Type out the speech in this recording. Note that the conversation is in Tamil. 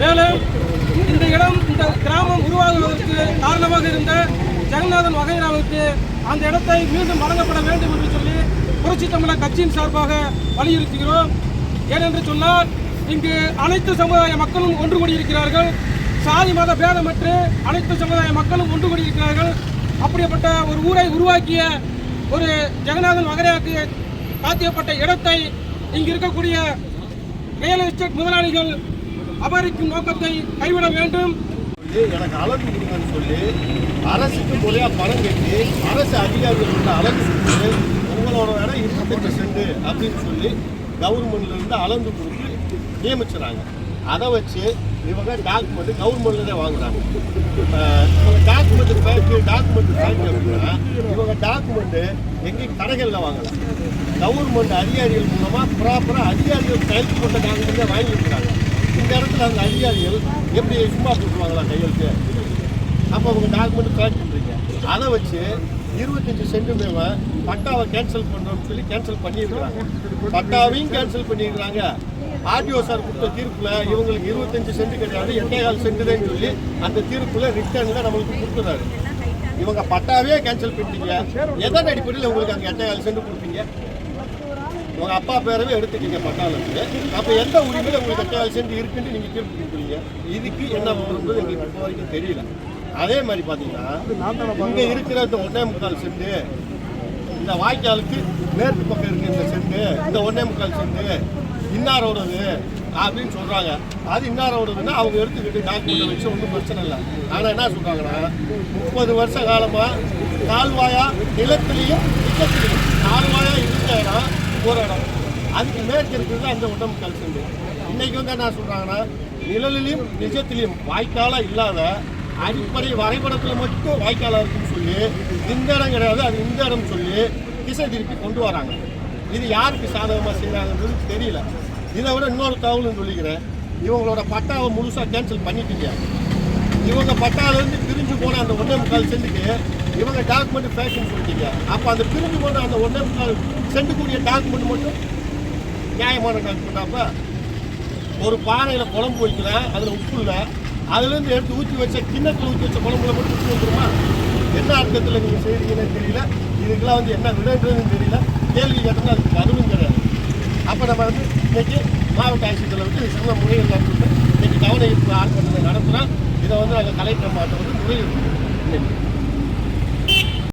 மேலும் இந்த இடம் இந்த கிராமம் உருவாகுவதற்கு காரணமாக இருந்த ஜெகநாதன் வகைராவுக்கு அந்த இடத்தை மீண்டும் வழங்கப்பட வேண்டும் என்று சொல்லி புரட்சி தமிழர் கட்சியின் சார்பாக வலியுறுத்துகிறோம். ஏனென்று சொன்னால் இங்கு அனைத்து சமுதாய மக்களும் ஒன்று கூடியிருக்கிறார்கள். சாதி மத பேதமற்று அனைத்து சமுதாய மக்களும் ஒன்று கூடியிருக்கிறார்கள். அப்படிப்பட்ட ஒரு ஊரை உருவாக்கிய ஒரு ஜெகநாதன் வகைராவுக்கு சாத்தியப்பட்ட இடத்தை இங்கு இருக்கக்கூடிய ரியல் எஸ்டேட் முதலாளிகள் அபகரிக்கும் நோக்கத்தை கைவிட வேண்டும். எனக்கு அளவு கொடுங்கன்னு சொல்லி அரசுக்கு முறையாக பணம் கட்டி அரசு அதிகாரிகள் வந்து கொடுத்து உங்களோட இடம் இருபத்தஞ்சு சென்ட் அப்படின்னு சொல்லி கவர்மெண்ட்லேருந்து அளந்து கொடுத்து நியமிச்சுறாங்க. அதை வச்சு இவங்க டாக்குமெண்ட் கவர்மெண்ட்லேருந்தே தான் வாங்குறாங்க டாக்குமெண்ட் டாக்குமெண்ட் பேங்க் அப்படின்னா இவங்க டாக்குமெண்ட் எங்கேயும் கடைகளில் வாங்கலாம். கவர்மெண்ட் அதிகாரிகள் மூலமாக ப்ராப்பராக அதிகாரிகள் கையெழுத்து போட்ட டாக்குமெண்ட்டை வாங்கியிருக்கிறாங்க இந்த இடத்துல அந்த அதிகாரிகள் எப்படி சும்மா போட்டுருவாங்களா கையெழுத்து? அப்போ அவங்க டாக்குமெண்ட் கலெக்ட் பண்ணுறீங்க அதை வச்சு இருபத்தஞ்சு சென்ட் மேலே பட்டாவை கேன்சல் பண்ணுறோம்னு சொல்லி கேன்சல் பண்ணியிருக்கிறாங்க. பட்டாவையும் கேன்சல் பண்ணியிருக்கிறாங்க. ஆர்டிஓ சார் கொடுத்த தீர்ப்பில் இவங்களுக்கு இருபத்தஞ்சு சென்ட் கிடையாது எட்டேகால் சென்ட் தான் சொல்லி அந்த தீர்ப்பில் ரிட்டர்னில் நம்மளுக்கு கொடுத்துறாரு இவங்க பட்டாவே கேன்சல் பண்ணிட்டீங்க. எதன் அடிப்படையில் உங்களுக்கு அங்கே எட்டேகால் சென்று கொடுப்பீங்க? உங்க அப்பா பேரவே எடுத்துக்கீங்க பட்டால இருந்து அப்ப எந்த உரிமையில உங்களுக்கு எட்டாயிரம் சென்று இருக்குன்னு நீங்க தீர்ப்பு கொடுக்குறீங்க இதுக்கு என்ன பண்ணுறது எங்களுக்கு இப்போ வரைக்கும் தெரியல. அதே மாதிரி பாத்தீங்கன்னா இங்க இருக்கிற இந்த ஒன்னே முக்கால் சென்ட் இந்த வாய்க்காலுக்கு மேற்கு பக்கம் இருக்கு இந்த செண்டு இந்த ஒன்னே முக்கால் சென்ட் இன்னாரோடது அப்படின்னு சொல்கிறாங்க அது இன்னாரோடதுன்னா அவங்க எடுத்துக்கிட்டு டாக்குமெண்ட் வச்சு ஒன்றும் பிரச்சனை இல்லை. ஆனால் என்ன சொல்கிறாங்கன்னா முப்பது வருஷ காலமாக கால்வாயா நிலத்திலையும் நிலத்திலையும் கால்வாயா இருந்த இடம் ஒரு இடம். அதுக்கு மேற்கு இருக்கிறது அந்த உடம்பு கல்சண்டு இன்னைக்கு வந்து என்ன சொல்கிறாங்கன்னா நிழலிலையும் நிஜத்திலையும் வாய்க்காலாக இல்லாத அடிப்படை வரைபடத்தில் மட்டும் வாய்க்காலாக இருக்குன்னு சொல்லி இந்த இடம் கிடையாது. அது இந்த இடம் சொல்லி திசை திருப்பி கொண்டு வராங்க. இது யாருக்கு சாதகமாக செய்கிறாங்கன்றது தெரியல. இதை விட இன்னொரு தகவல்னு சொல்லிக்கிறேன். இவங்களோட பட்டாவை முழுசாக கேன்சல் பண்ணிட்டீங்க. இவங்க பட்டாவிலேருந்து பிரிஞ்சு போன அந்த ஒன்றே முக்கால் சென்ட்டுக்கு இவங்க டாக்குமெண்ட் ஃபேஷன் சொல்லிட்டீங்க. அப்போ அந்த பிரிஞ்சு போன அந்த ஒன்றே முக்கால் சென்ட்டுக்குரிய டாக்குமெண்ட் மட்டும் நியாயமான டாக்குமெண்ட் அப்போ ஒரு பானையில் குழம்பு வைக்கிறேன் அதில் உப்பு இல்லை. அதுலேருந்து எடுத்து ஊற்றி வச்ச கிண்ணத்தில் ஊற்றி வச்ச குழம்புல மட்டும் உப்பு வந்துருமா என்ன அர்த்தத்தில் நீங்கள் செய்கிறீங்கன்னு தெரியல. இதுக்கெல்லாம் வந்து என்ன விடன்றதுன்னு தெரியல. கேள்வி கேட்டோம்னா அதுக்கு அதுவும் கிடையாது. அப்போ நம்ம வந்து இன்னைக்கு மாவட்ட ஆட்சியத்தில் வந்து சிறந்த முறையில் நடத்துட்டு இன்னைக்கு கவன ஈர்ப்பு ஆர்ப்பாட்டத்தை நடத்துகிறோம் இதை வந்து நாங்கள் கலெக்டர் மாவட்டம் வந்து முறையில் இன்னைக்கு